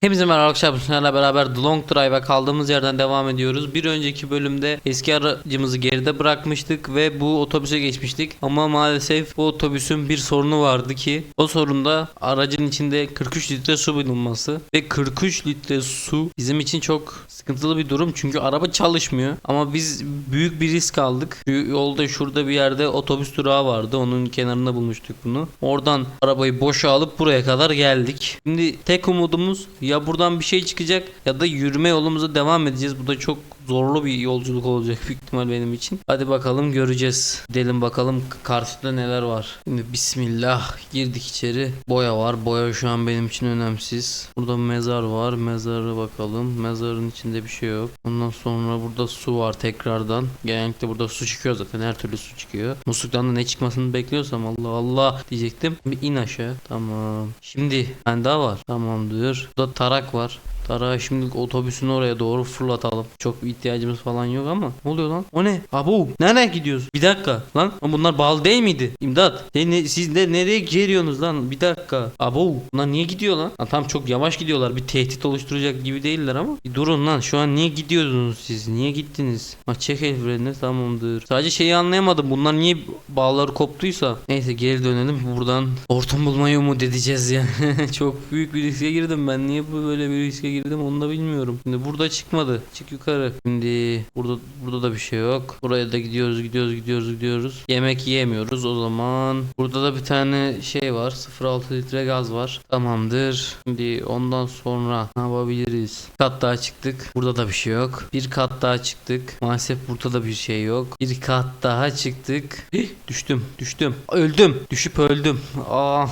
Hepinize merhaba arkadaşlar. Beraber The Long Drive'a kaldığımız yerden devam ediyoruz. Bir önceki bölümde eski aracımızı geride bırakmıştık ve bu otobüse geçmiştik. Ama maalesef bu otobüsün bir sorunu vardı ki o sorunda aracın içinde 43 litre su bulunması ve 43 litre su bizim için çok sıkıntılı bir durum çünkü araba çalışmıyor. Ama biz büyük bir risk aldık. Yolda şurada bir yerde otobüs durağı vardı. Onun kenarında bulmuştuk bunu. Oradan arabayı boşa alıp buraya kadar geldik. Şimdi tek umudumuz ya buradan bir şey çıkacak ya da yürüme yolumuza devam edeceğiz. Bu da çok zorlu bir yolculuk olacak büyük ihtimal benim için. Hadi bakalım göreceğiz. Gidelim bakalım karşıda neler var. Şimdi bismillah girdik içeri. Boya var. Boya şu an benim için önemsiz. Burada mezar var. Mezara bakalım. Mezarın içinde bir şey yok. Ondan sonra burada su var tekrardan. Genellikle burada su çıkıyor zaten. Her türlü su çıkıyor. Musluktan da ne çıkmasını bekliyorsam Allah Allah diyecektim. Bir in aşağı. Tamam. Şimdi ben daha var. Tamamdır. Burada tarak var. Tarağı şimdi otobüsün oraya doğru fırlatalım. Çok bir ihtiyacımız falan yok ama. Ne oluyor lan? O ne? Abo nereye gidiyoruz? Bir dakika lan. Bunlar bağlı değil miydi? İmdat. Siz de nereye geliyorsunuz lan? Bir dakika. Abo bunlar niye gidiyor lan? Ha, tam çok yavaş gidiyorlar. Bir tehdit oluşturacak gibi değiller ama. Bir durun lan. Şu an niye gidiyorsunuz siz? Niye gittiniz? Ha çek el tamamdır. Sadece şeyi anlayamadım. Bunlar niye bağları koptuysa. Neyse geri dönelim. Buradan ortam bulmayı umut edeceğiz yani. çok büyük bir riske girdim ben. Niye böyle bir riske girdim onu da bilmiyorum. Şimdi burada çıkmadı. Çık yukarı. Şimdi burada burada da bir şey yok. Buraya da gidiyoruz gidiyoruz gidiyoruz gidiyoruz. Yemek yiyemiyoruz o zaman. Burada da bir tane şey var. 0.6 litre gaz var. Tamamdır. Şimdi ondan sonra ne yapabiliriz? Bir kat daha çıktık. Burada da bir şey yok. Bir kat daha çıktık. Maalesef burada da bir şey yok. Bir kat daha çıktık. Hih, düştüm düştüm. Öldüm. Düşüp öldüm. Aa,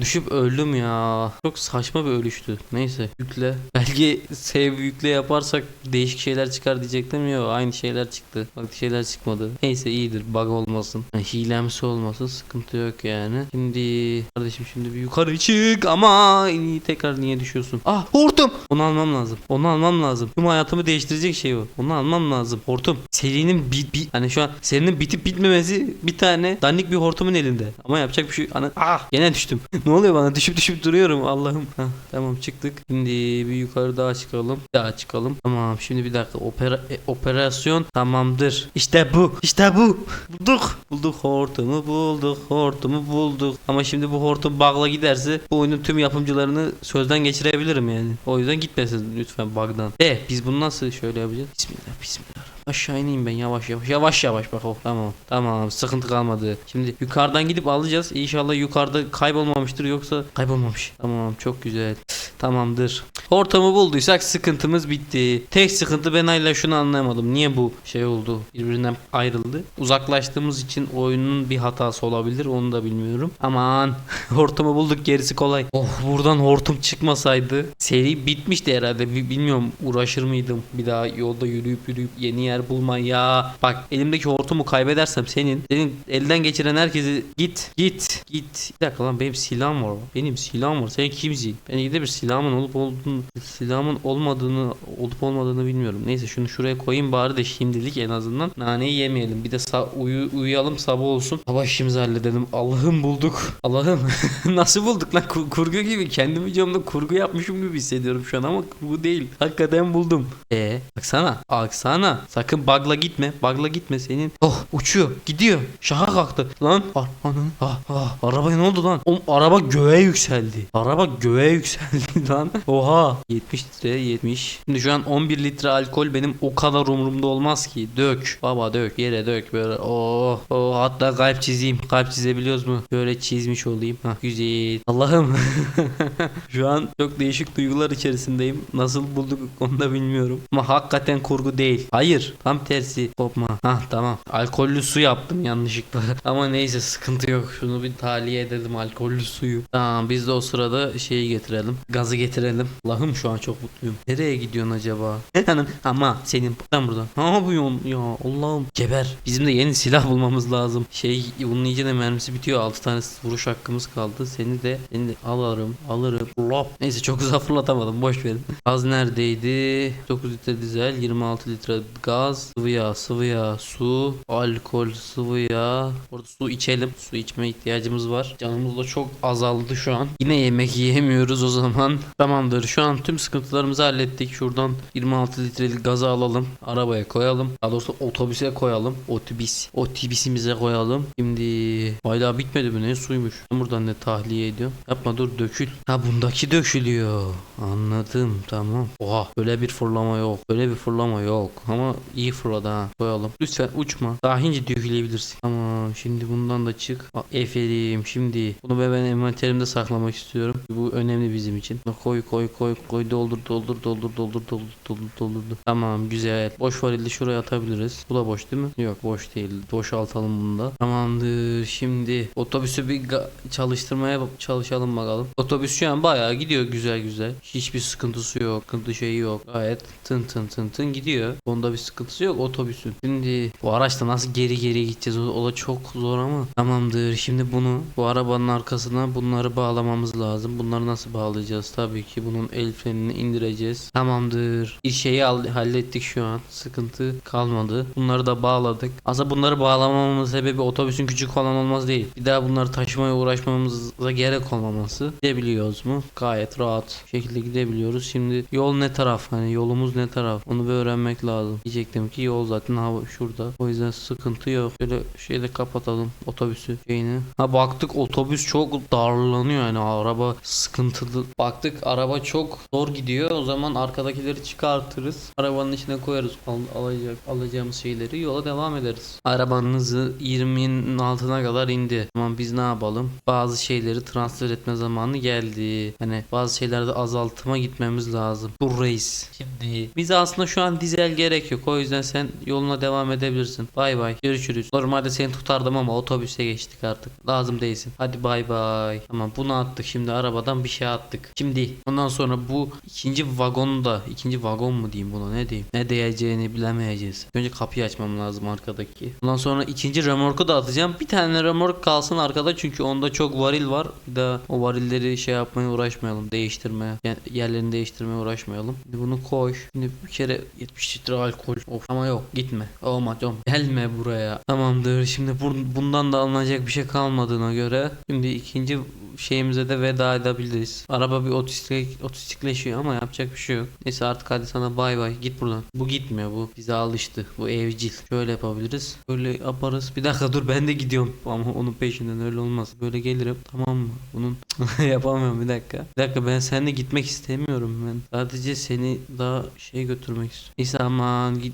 düşüp öldüm ya. Çok saçma bir ölüştü. Neyse yükle. Belki save yükle yaparsak değişik şeyler çıkar diyecektim ya aynı şeyler çıktı. Farklı şeyler çıkmadı. Neyse iyidir bug olmasın. Yani hilemsi olmasın sıkıntı yok yani. Şimdi kardeşim şimdi bir yukarı çık ama tekrar niye düşüyorsun? Ah hortum. Onu almam lazım. Onu almam lazım. Tüm hayatımı değiştirecek şey o. Onu almam lazım. Hortum. Serinin bir, bir hani şu an serinin bitip bitmemesi bir tane dandik bir hortumun elinde. Ama yapacak bir şey. Ana, ah gene düştüm. ne oluyor bana? Düşüp düşüp duruyorum Allah'ım. Tamam çıktık. Şimdi bir yukarı daha çıkalım. Bir Daha çıkalım. Tamam şimdi bir dakika. Opera, e, operasyon tamamdır. İşte bu. İşte bu. Bulduk. Bulduk hortumu bulduk. Hortumu bulduk. Ama şimdi bu hortum bug'la giderse bu oyunun tüm yapımcılarını sözden geçirebilirim yani. O yüzden gitmesin lütfen bug'dan. De biz bunu nasıl şöyle yapacağız? Bismillah bismillah. Aşağı ineyim ben yavaş yavaş yavaş yavaş bak oh tamam tamam sıkıntı kalmadı. Şimdi yukarıdan gidip alacağız. İnşallah yukarıda kaybolmamıştır yoksa kaybolmamış. Tamam çok güzel. Tamamdır. Ortamı bulduysak sıkıntımız bitti. Tek sıkıntı ben hala şunu anlayamadım. Niye bu şey oldu? Birbirinden ayrıldı. Uzaklaştığımız için oyunun bir hatası olabilir. Onu da bilmiyorum. Aman. hortumu bulduk gerisi kolay. Oh buradan hortum çıkmasaydı seri bitmişti herhalde. Bi- Bilmiyorum uğraşır mıydım bir daha yolda yürüyüp yürüyüp yeni yer bulmaya. Bak elimdeki hortumu kaybedersem senin senin elden geçiren herkesi git git git. Bir dakika lan benim silahım var. Benim silahım var. Sen kimsin? Ben iyi de bir silahımın olup olduğunu silahımın olmadığını olup olmadığını bilmiyorum. Neyse şunu şuraya koyayım bari de şimdilik en azından naneyi yemeyelim. Bir de sa- uyu- uyuyalım sabah olsun. Sabah işimizi halledelim. Allah'ım bulduk. Allah'ım nasıl bulduk lan Kur- kurgu gibi. Kendi videomda kurgu yapmışım gibi hissediyorum şu an ama bu değil. Hakikaten buldum. E baksana. Baksana. Sakın bug'la gitme. Bug'la gitme senin. Oh uçuyor. Gidiyor. Şaha kalktı. Lan. Ah, ananı. Ah, ah. Arabaya ne oldu lan? Oğlum araba göğe yükseldi. Araba göğe yükseldi lan. Oha. 70 litre 70. Şimdi şu an 11 litre alkol benim o kadar umurumda olmaz ki. Dök. Baba dök. Yere dök böyle. Oh. Oh hatta kalp çizeyim. Kalp çizebiliyoruz mu? Böyle çizmiş olayım. Ha güzel. Allah'ım. şu an çok değişik duygular içerisindeyim. Nasıl bulduk onu da bilmiyorum. Ama hakikaten kurgu değil. Hayır. Tam tersi. Kopma. Ha tamam. Alkollü su yaptım yanlışlıkla. Ama neyse sıkıntı yok. Şunu bir tahliye edelim alkollü suyu. Tamam biz de o sırada şeyi getirelim. Gazı getirelim. Allah'ım şu an çok mutluyum. Nereye gidiyorsun acaba? Hanım ama senin buradan buradan. Ne yapıyorsun ya Allah'ım. Geber. Bizim de yeni silah bulmamız lazım. Şey bunun iyice de mermisi bitiyor. 6 tane vuruş hakkımız kaldı. Seni de seni de alırım. Alırım. Lop. Neyse çok uzak fırlatamadım. Boş verin. Gaz neredeydi? 9 litre dizel, 26 litre gaz, sıvı yağ, sıvı yağ, su, alkol, sıvı yağ. Orada su içelim. Su içme ihtiyacımız var. Canımız da çok azaldı şu an. Yine yemek yiyemiyoruz o zaman. Tamamdır. Şu an tüm sıkıntılarımızı hallettik. Şuradan 26 litrelik gazı alalım. Arabaya koyalım. Daha doğrusu otobüse koyalım. Otobüs. Otobüsimize koyalım. Şimdi hala bitmedi mi? Ne suymuş? Ben buradan ne tahliye ediyorum? Yapma dur dökül. Ha bundaki dökülüyor. Anladım tamam. Oha böyle bir fırlama yok. Böyle bir fırlama yok. Ama iyi fırladı ha. Koyalım. Lütfen uçma. Dahince dökülebilirsin. Tamam şimdi bundan da çık. Eferim şimdi. Bunu ben, envanterimde saklamak istiyorum. Bu önemli bizim için. Koy koy koy koy doldur doldur doldur doldur doldur doldur doldurdu. Tamam güzel. Boş varildi şuraya atabiliriz. Bu da boş değil mi? Yok boş değil. Boşaltalım bunu da. Tamamdır. Şimdi otobüsü bir çalıştırmaya çalışalım bakalım. Otobüs şu an bayağı gidiyor güzel güzel. Hiçbir sıkıntısı yok. Sıkıntı şeyi yok. Gayet tın tın tın tın gidiyor. Onda bir sıkıntısı yok otobüsün. Şimdi bu araçta nasıl geri geri gideceğiz? O, o da çok zor ama. Tamamdır. Şimdi bunu bu arabanın arkasına bunları bağlamamız lazım. Bunları nasıl bağlayacağız? Tabii ki bunun el frenini indireceğiz. Tamamdır. Bir şeyi al- hallettik şu an. Sıkıntı kalmadı. Bunları da bağladık. Aslında bunları bağlamamamın sebebi otobüsün küçük falan olmaz değil. Bir daha bunları taşımaya uğraşmamıza gerek olmaması. Gidebiliyoruz mu? Gayet rahat şekilde gidebiliyoruz. Şimdi yol ne taraf? Hani yolumuz ne taraf? Onu bir öğrenmek lazım. Diyecektim ki yol zaten hava şurada. O yüzden sıkıntı yok. Şöyle şeyde kapatalım otobüsü şeyini. Ha baktık otobüs çok darlanıyor yani araba sıkıntılı. Baktık araba çok zor gidiyor. O zaman arkadakileri çıkartırız. Arabanın içine koyarız al- alacak alacağımız şeyleri yola devam ederiz. Arabanın hızı 20'nin altına kadar indi. Tamam biz ne yapalım? Bazı şeyleri transfer etme zamanı geldi. Hani bazı şeylerde azaltıma gitmemiz lazım. Bu reis. Şimdi bize aslında şu an dizel gerek yok. O yüzden sen yoluna devam edebilirsin. Bay bay. Görüşürüz. Normalde seni tutardım ama otobüse geçtik artık. Lazım değilsin. Hadi bay bay. Tamam bunu attık. Şimdi arabadan bir şey attık. Şimdi ondan sonra bu ikinci vagonu da ikinci vagon mu diyeyim buna ne diyeyim? Ne diyeceğini bilemeyeceğiz. Önce kapıyı açmam lazım arkadaki. Ondan sonra ikinci remorku da atacağım. Bir tane remork kalsın arkada çünkü onda çok varil var. Bir daha o varilleri şey yapmaya uğraşmayalım. Değiştirmeye. Yerlerini değiştirmeye uğraşmayalım. Şimdi bunu koy. Şimdi bir kere 70 litre alkol. Of ama yok gitme. Olmaz olmaz. Gelme buraya. Tamamdır. Şimdi bur- bundan da alınacak bir şey kalmadığına göre şimdi ikinci şeyimize de veda edebiliriz. Araba bir otistik otistikleşiyor ama yapacak bir şey yok. Neyse artık hadi sana bay bay. Git buradan. Bu gitmiyor bu. Bize alıştı. Bu evcil. Şöyle yapabiliriz. Böyle yaparız. Bir dakika dur ben de gidiyorum. Ama onun peşinden öyle olmaz. Böyle gelirim. Tamam mı? Bunun yapamıyorum bir dakika. Bir dakika ben seninle gitmek istemiyorum ben. Sadece seni daha şey götürmek istiyorum. Neyse aman git,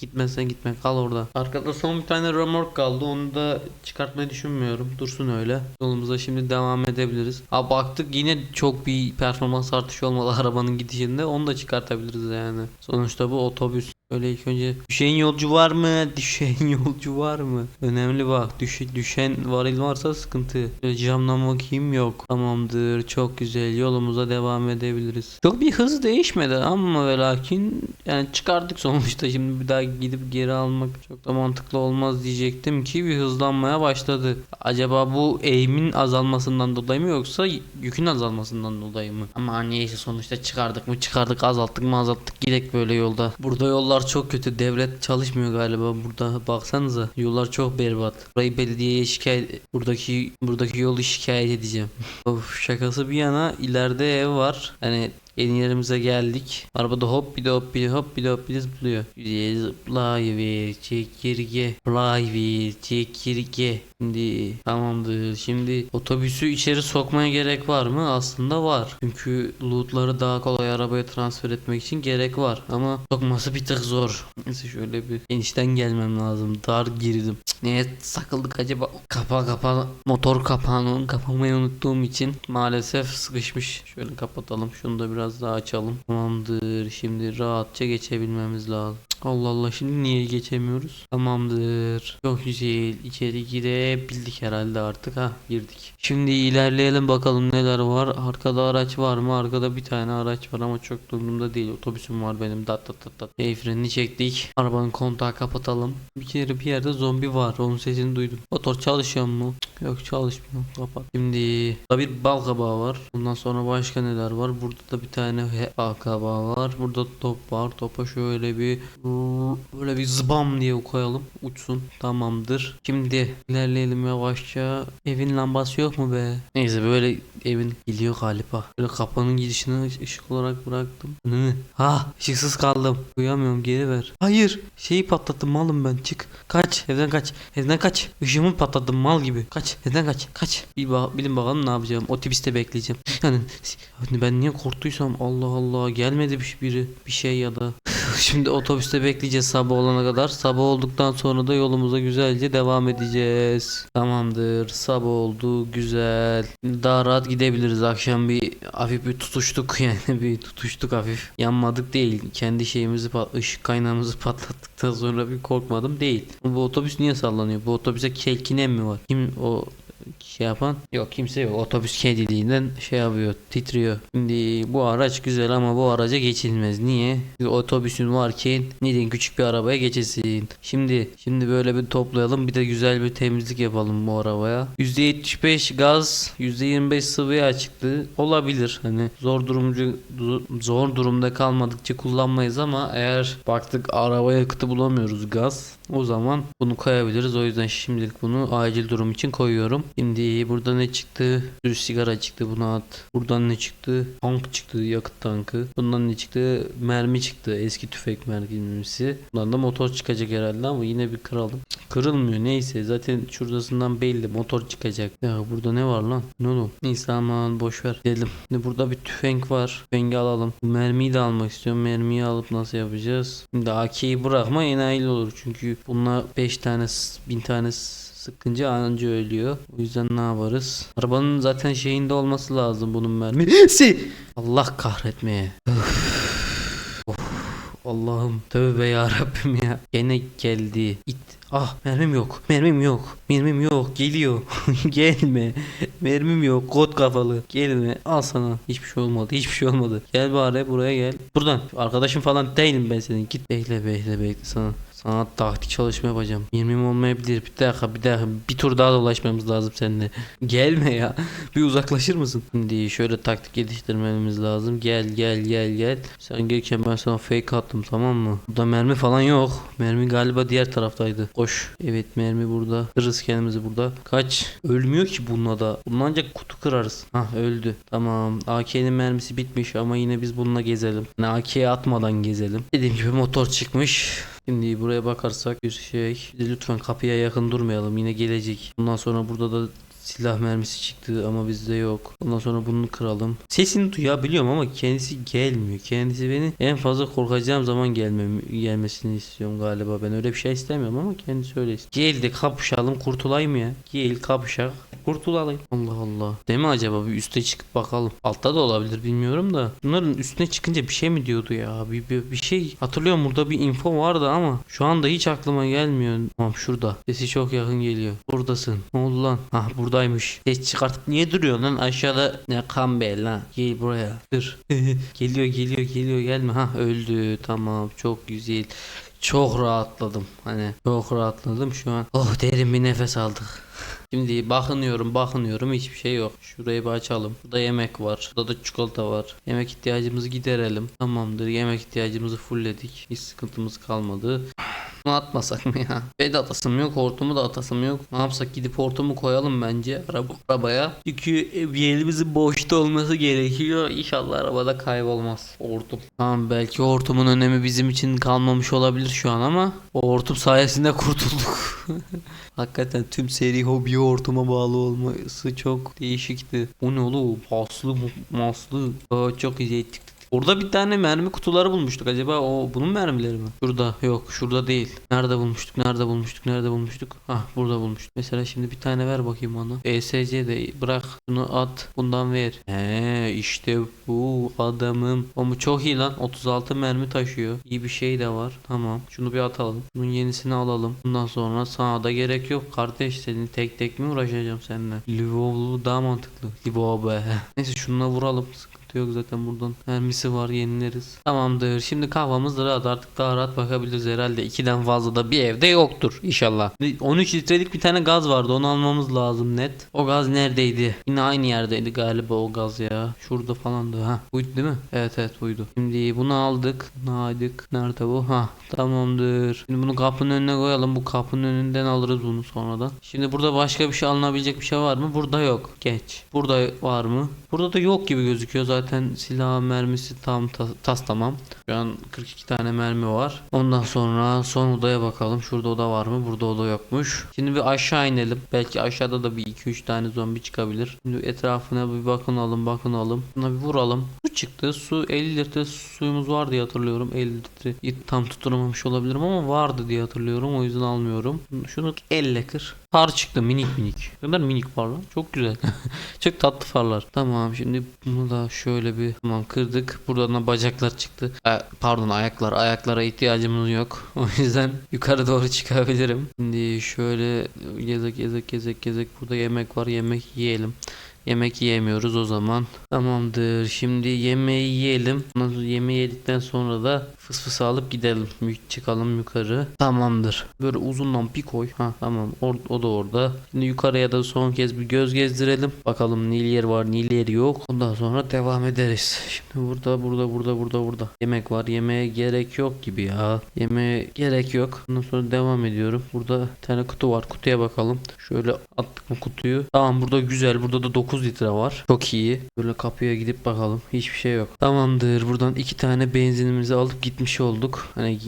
gitmezsen gitme kal orada. Arkada son bir tane remork kaldı. Onu da çıkartmayı düşünmüyorum. Dursun öyle. Yolumuza şimdi devam edebiliriz. Ha baktık yine çok bir performans artışı olmalı arabanın gidişinde. Onu da çıkartabiliriz yani. Sonuçta bu otobüs. Öyle ilk önce düşen yolcu var mı? Düşen yolcu var mı? Önemli bak. Düş, düşen varil varsa sıkıntı. Şöyle camdan bakayım yok. Tamamdır. Çok güzel. Yolumuza devam edebiliriz. Çok bir hız değişmedi ama ve lakin yani çıkardık sonuçta. Şimdi bir daha gidip geri almak çok da mantıklı olmaz diyecektim ki bir hızlanmaya başladı. Acaba bu eğimin azalmasından dolayı mı yoksa yükün azalmasından dolayı mı? Ama neyse sonuçta çıkardık mı çıkardık azalttık mı azalttık gidek böyle yolda. Burada yollar çok kötü. Devlet çalışmıyor galiba burada. Baksanıza yollar çok berbat. Burayı belediyeye şikayet buradaki buradaki yolu şikayet edeceğim. of şakası bir yana ileride ev var. Hani Yeni yerimize geldik. Arabada hop bir de hop bir de hop bir de hop bir de zıplıyor. Zıplayıver çekirge. Zıplayıver çekirge. Şimdi tamamdır. Şimdi otobüsü içeri sokmaya gerek var mı? Aslında var. Çünkü lootları daha kolay arabaya transfer etmek için gerek var. Ama sokması bir tık zor. Neyse şöyle bir enişten gelmem lazım. Dar girdim. Cık, Neye sakıldık acaba? Kapa kapa motor kapağını kapamayı unuttuğum için maalesef sıkışmış. Şöyle kapatalım. Şunu da biraz daha açalım. Tamamdır. Şimdi rahatça geçebilmemiz lazım. Allah Allah şimdi niye geçemiyoruz? Tamamdır. Çok güzel. İçeri girebildik herhalde artık. Ha girdik. Şimdi ilerleyelim bakalım neler var. Arkada araç var mı? Arkada bir tane araç var ama çok durumda değil. Otobüsüm var benim. Dat dat dat dat. El frenini çektik. Arabanın kontağı kapatalım. Bir kere bir yerde zombi var. Onun sesini duydum. Motor çalışıyor mu? Yok çalışmıyor. Kapat. Şimdi burada bir bal kabağı var. Ondan sonra başka neler var? Burada da bir tane bal kabağı var. Burada top var. Topa şöyle bir böyle bir zıbam diye koyalım. Uçsun. Tamamdır. Şimdi ilerleyelim yavaşça. Evin lambası yok mu be? Neyse böyle evin geliyor galiba. Böyle kapının girişine ış- ışık olarak bıraktım. Hı. Ha ışıksız kaldım. Uyamıyorum geri ver. Hayır şeyi patlattım malım ben çık. Kaç evden kaç. Evden kaç. Işığımı patlattım mal gibi. Kaç evden kaç. Kaç. Bir ba- bilin bakalım ne yapacağım. Otobüste bekleyeceğim. Yani ben niye korktuysam Allah Allah gelmedi bir biri bir şey ya da. Şimdi otobüste bekleyeceğiz sabah olana kadar. Sabah olduktan sonra da yolumuza güzelce devam edeceğiz. Tamamdır. Sabah oldu. Güzel. Daha rahat gidebiliriz. Akşam bir hafif bir tutuştuk yani bir tutuştuk hafif. Yanmadık değil. Kendi şeyimizi ışık kaynağımızı patlattıktan sonra bir korkmadım değil. Bu otobüs niye sallanıyor? Bu otobüse kelkinen mi var? Kim o şey yapan? Yok kimse yok. Otobüs kediliğinden şey yapıyor titriyor. Şimdi bu araç güzel ama bu araca geçilmez. Niye? Otobüsün varken neden küçük bir arabaya geçesin şimdi şimdi böyle bir toplayalım bir de güzel bir temizlik yapalım bu arabaya. %75 gaz %25 sıvı yağ çıktı olabilir. Hani zor durumcu du- zor durumda kalmadıkça kullanmayız ama eğer baktık araba yakıtı bulamıyoruz gaz o zaman bunu koyabiliriz o yüzden şimdilik bunu acil durum için koyuyorum Şimdi burada ne çıktı? Bir sigara çıktı bunu at. Buradan ne çıktı? Tank çıktı yakıt tankı. Bundan ne çıktı? Mermi çıktı. Eski tüfek mermisi. Bundan da motor çıkacak herhalde ama yine bir kıralım. Kırılmıyor neyse zaten şuradasından belli motor çıkacak. Ya burada ne var lan? Ne oğlum? Neyse aman boş ver. Gidelim. Şimdi burada bir tüfek var. Tüfengi alalım. Mermiyi de almak istiyorum. Mermiyi alıp nasıl yapacağız? Şimdi AK'yi bırakma enayi olur. Çünkü bununla 5 tane 1000 tane Sıkınca anca ölüyor. O yüzden ne yaparız? Arabanın zaten şeyinde olması lazım bunun mermisi. Allah kahretmeye. Allah'ım tövbe ya Rabbim ya. Gene geldi. İt. Ah mermim yok. Mermim yok. Mermim yok. Geliyor. Gelme. Mermim yok. Kod kafalı. Gelme. Al sana. Hiçbir şey olmadı. Hiçbir şey olmadı. Gel bari buraya gel. Buradan. Arkadaşım falan değilim ben senin. Git bekle bekle bekle sana. Sana taktik çalışma yapacağım. 20 olmayabilir. Bir dakika bir dakika. Bir tur daha dolaşmamız lazım seninle. Gelme ya. Bir uzaklaşır mısın? Şimdi şöyle taktik geliştirmemiz lazım. Gel gel gel gel. Sen gelirken ben sana fake attım tamam mı? Burada mermi falan yok. Mermi galiba diğer taraftaydı. Koş. Evet mermi burada. Kırırız kendimizi burada. Kaç. Ölmüyor ki bununla da. Bununla ancak kutu kırarız. Hah öldü. Tamam. AK'nin mermisi bitmiş ama yine biz bununla gezelim. Yani AK'ye atmadan gezelim. Dediğim gibi motor çıkmış. Şimdi buraya bakarsak bir şey. Lütfen kapıya yakın durmayalım. Yine gelecek. Bundan sonra burada da silah mermisi çıktı ama bizde yok. Ondan sonra bunu kıralım. Sesini duyabiliyorum ama kendisi gelmiyor. Kendisi beni en fazla korkacağım zaman gelmem gelmesini istiyorum galiba. Ben öyle bir şey istemiyorum ama kendisi öyle istiyor. Gel de kapışalım kurtulayım ya. Gel kapışak. Kurtulalım. Allah Allah. Değil mi acaba bir üste çıkıp bakalım. Altta da olabilir bilmiyorum da. Bunların üstüne çıkınca bir şey mi diyordu ya? Bir, bir, bir şey hatırlıyorum burada bir info vardı ama şu anda hiç aklıma gelmiyor. Tamam şurada. Sesi çok yakın geliyor. Buradasın. Ne oldu lan? Ah buradaymış. Ses çıkartıp niye duruyorsun lan? Aşağıda ne kan be lan. Gel buraya. Dur. geliyor geliyor geliyor gelme. Ha öldü. Tamam çok güzel. Çok rahatladım. Hani çok rahatladım şu an. Oh derin bir nefes aldık. Şimdi bakınıyorum bakınıyorum hiçbir şey yok. Şurayı bir açalım. Burada yemek var. Burada da çikolata var. Yemek ihtiyacımızı giderelim. Tamamdır yemek ihtiyacımızı fullledik. Hiç sıkıntımız kalmadı. Bunu atmasak mı ya? Bed atasım yok, hortumu da atasım yok. Ne yapsak gidip hortumu koyalım bence araba, arabaya. Çünkü bir elimizin boşta olması gerekiyor. İnşallah arabada kaybolmaz hortum. Tamam belki hortumun önemi bizim için kalmamış olabilir şu an ama o hortum sayesinde kurtulduk. Hakikaten tüm seri hobi hortuma bağlı olması çok değişikti. O ne oğlum? Paslı, maslı. Aa, çok iyi ettik. Orada bir tane mermi kutuları bulmuştuk. Acaba o bunun mermileri mi? Şurada yok şurada değil. Nerede bulmuştuk? Nerede bulmuştuk? Nerede bulmuştuk? Hah burada bulmuştuk. Mesela şimdi bir tane ver bakayım bana. ESC de bırak. Bunu at. Bundan ver. He işte bu adamım. Mu çok iyi lan. 36 mermi taşıyor. İyi bir şey de var. Tamam. Şunu bir atalım. Bunun yenisini alalım. Bundan sonra sana da gerek yok. Kardeş senin tek tek mi uğraşacağım seninle? Livovlu daha mantıklı. Livov be. Neyse şununla vuralım. Sıkıntı sıkıntı yok zaten buradan. Mermisi var yenileriz. Tamamdır. Şimdi kahvamız rahat artık daha rahat bakabiliriz herhalde. 2'den fazla da bir evde yoktur inşallah. 13 litrelik bir tane gaz vardı onu almamız lazım net. O gaz neredeydi? Yine aynı yerdeydi galiba o gaz ya. Şurada falandı ha. Buydu değil mi? Evet evet buydu. Şimdi bunu aldık. Bunu aldık. Nerede bu? Ha tamamdır. Şimdi bunu kapının önüne koyalım. Bu kapının önünden alırız bunu sonradan. Şimdi burada başka bir şey alınabilecek bir şey var mı? Burada yok. Geç. Burada var mı? Burada da yok gibi gözüküyor. Zaten silah mermisi tam ta- tas tamam. Şu an 42 tane mermi var. Ondan sonra son odaya bakalım. Şurada oda var mı? Burada oda yokmuş. Şimdi bir aşağı inelim. Belki aşağıda da bir 2-3 tane zombi çıkabilir. Şimdi etrafına bir bakınalım bakınalım. Buna bir vuralım. Çıktı. Su 50 litre suyumuz var diye hatırlıyorum. 50 litre tam tutturamamış olabilirim ama vardı diye hatırlıyorum. O yüzden almıyorum. Şunu elle kır. Far çıktı minik minik. Ne kadar minik far. Çok güzel. Çok tatlı farlar. Tamam şimdi bunu da şöyle bir tamam kırdık. Buradan da bacaklar çıktı. A- pardon ayaklar. Ayaklara ihtiyacımız yok. O yüzden yukarı doğru çıkabilirim. Şimdi şöyle gezek gezek gezek gezek. Burada yemek var. Yemek yiyelim. Yemek yiyemiyoruz o zaman. Tamamdır. Şimdi yemeği yiyelim. Yemeği yedikten sonra da fıs fıs alıp gidelim. Çıkalım yukarı. Tamamdır. Böyle uzundan bir koy. Ha tamam. Or o da orada. Şimdi yukarıya da son kez bir göz gezdirelim. Bakalım nil yer var, nil yeri yok. Ondan sonra devam ederiz. Şimdi burada, burada, burada, burada, burada. Yemek var. Yemeğe gerek yok gibi ya. Yemeğe gerek yok. Ondan sonra devam ediyorum. Burada bir tane kutu var. Kutuya bakalım. Şöyle attık mı kutuyu. Tamam burada güzel. Burada da 9 litre var. Çok iyi. Böyle kapıya gidip bakalım. Hiçbir şey yok. Tamamdır. Buradan iki tane benzinimizi alıp gitmiş olduk. Hani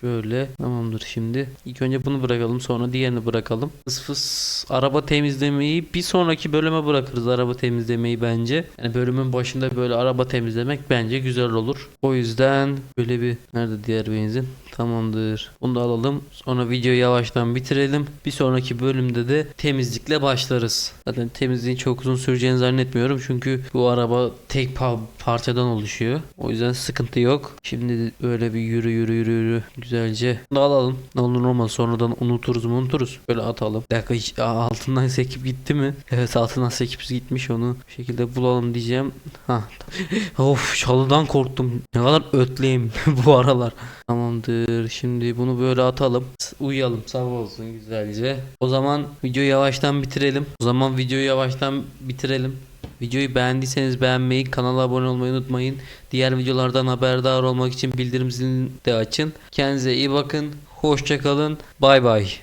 Şöyle tamamdır şimdi. İlk önce bunu bırakalım sonra diğerini bırakalım. Fıs fıs araba temizlemeyi bir sonraki bölüme bırakırız araba temizlemeyi bence. Yani bölümün başında böyle araba temizlemek bence güzel olur. O yüzden böyle bir nerede diğer benzin? Tamamdır. Bunu da alalım. Sonra videoyu yavaştan bitirelim. Bir sonraki bölümde de temizlikle başlarız. Zaten temizliğin çok uzun süreceğini zannetmiyorum. Çünkü bu araba tek parçadan oluşuyor. O yüzden sıkıntı yok. Şimdi böyle bir yürü yürü yürü yürü güzelce. Bunu alalım. Ne olur olmaz sonradan unuturuz unuturuz. Böyle atalım. Dakika altından sekip gitti mi? Evet altından sekip gitmiş onu. Bir şekilde bulalım diyeceğim. Ha. of çalıdan korktum. Ne kadar ötleyim bu aralar. Tamamdır. Şimdi bunu böyle atalım. Uyuyalım. Sabah olsun güzelce. O zaman videoyu yavaştan bitirelim. O zaman videoyu yavaştan bitirelim. Videoyu beğendiyseniz beğenmeyi, kanala abone olmayı unutmayın. Diğer videolardan haberdar olmak için bildirim zilini de açın. Kendinize iyi bakın. Hoşçakalın. Bay bay.